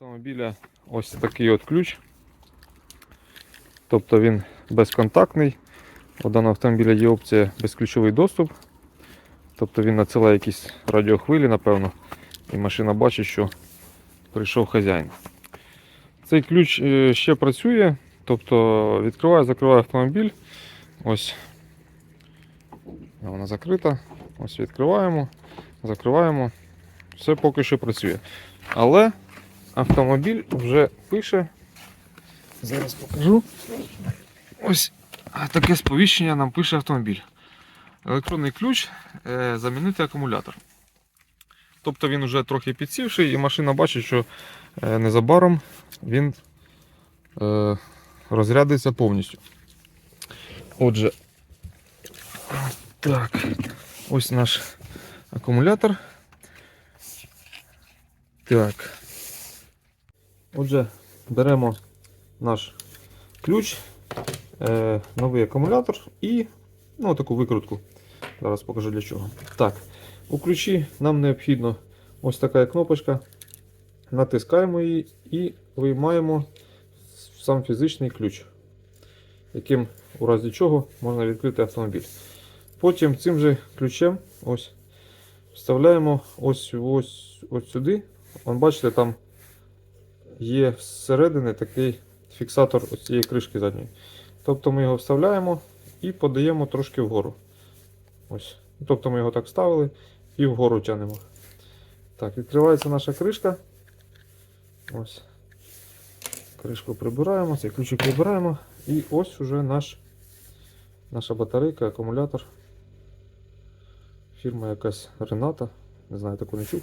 автомобіля ось такий от ключ. Тобто він безконтактний. У даного автомобіля є опція безключовий доступ. Тобто він надсилає якісь радіохвилі, напевно, і машина бачить, що прийшов хазяїн. Цей ключ е, ще працює, тобто відкриває, закриває автомобіль. Ось вона закрита. Ось відкриваємо, закриваємо. Все поки що працює. Але автомобіль вже пише. Зараз покажу. Ось таке сповіщення нам пише автомобіль. Електронний ключ е, замінити акумулятор. Тобто він вже трохи підсівший, і машина бачить, що е, незабаром він е, розрядиться повністю. Отже, так, ось наш акумулятор. Так. Отже, беремо наш ключ, е, новий акумулятор і ну, таку викрутку. Зараз покажу для чого. Так, у ключі нам необхідно ось така кнопочка. Натискаємо її і виймаємо сам фізичний ключ, яким у разі чого можна відкрити автомобіль. Потім цим же ключем ось вставляємо ось, ось, ось сюди. Вон, бачите, там є всередині такий фіксатор цієї кришки задньої. Тобто ми його вставляємо і подаємо трошки вгору. Ось. Тобто ми його так вставили і вгору тянемо. Так, відкривається наша кришка. Ось. Кришку прибираємо, цей ключик прибираємо. І ось уже наш, наша батарейка, акумулятор. Фірма якась Рената. Не знаю, таку не чув.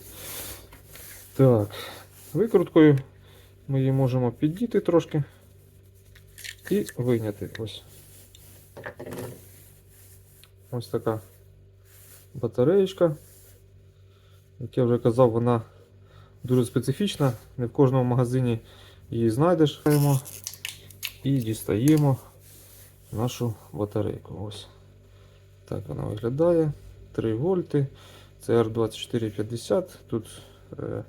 Так, викруткою ми її можемо піддіти трошки і вийняти. Ось. Ось така батареєчка. Як я вже казав, вона дуже специфічна. Не в кожному магазині її знайдеш. І дістаємо нашу батарейку. Ось так вона виглядає. 3 вольти. Це R2450. Тут е,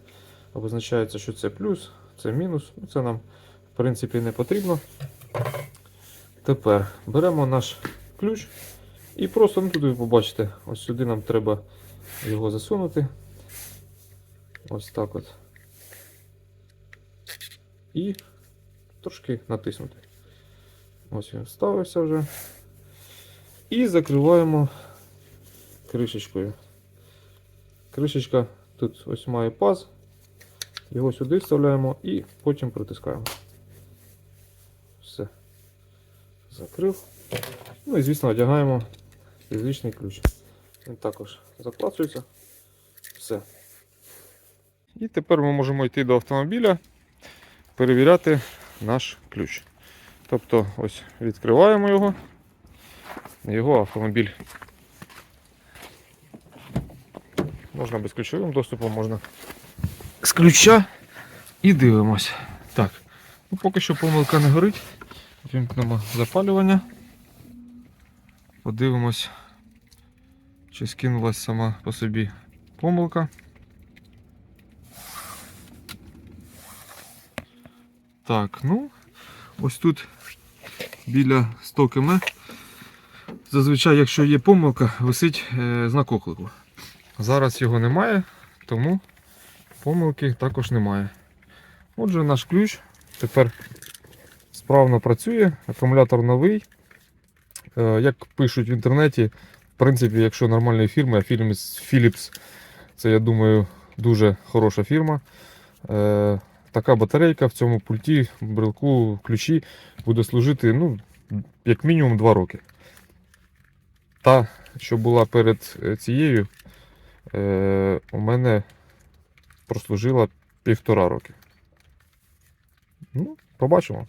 обозначається, що це плюс, це мінус. Ну, Це нам в принципі не потрібно. Тепер беремо наш ключ і просто ну, тут ви побачите, ось сюди нам треба його засунути. Ось так от. І трошки натиснути. Ось він вставився вже. І закриваємо кришечкою. Кришечка тут ось має паз. Його сюди вставляємо і потім притискаємо. Все. Закрив. Ну і звісно одягаємо фізичний ключ. Він також заклацується. Все. І тепер ми можемо йти до автомобіля, перевіряти наш ключ. Тобто ось відкриваємо його. Його автомобіль. Можна безключовим доступом, можна з ключа і дивимось. Так, ну поки що помилка не горить. Вімкнемо запалювання. Подивимось, чи скинулась сама по собі помилка. Так, ну, ось тут біля 100 км. Зазвичай, якщо є помилка, висить е, знак оклику. Зараз його немає, тому помилки також немає. Отже, наш ключ тепер справно працює, акумулятор новий. Е, Як пишуть в інтернеті, в принципі, якщо нормальної фірми, а Philips, це, я думаю, дуже хороша фірма. Е, Така батарейка в цьому пульті, брелку, ключі буде служити ну, як мінімум 2 роки. Та, що була перед е, цією, у мене прослужила півтора роки. Ну, побачимо.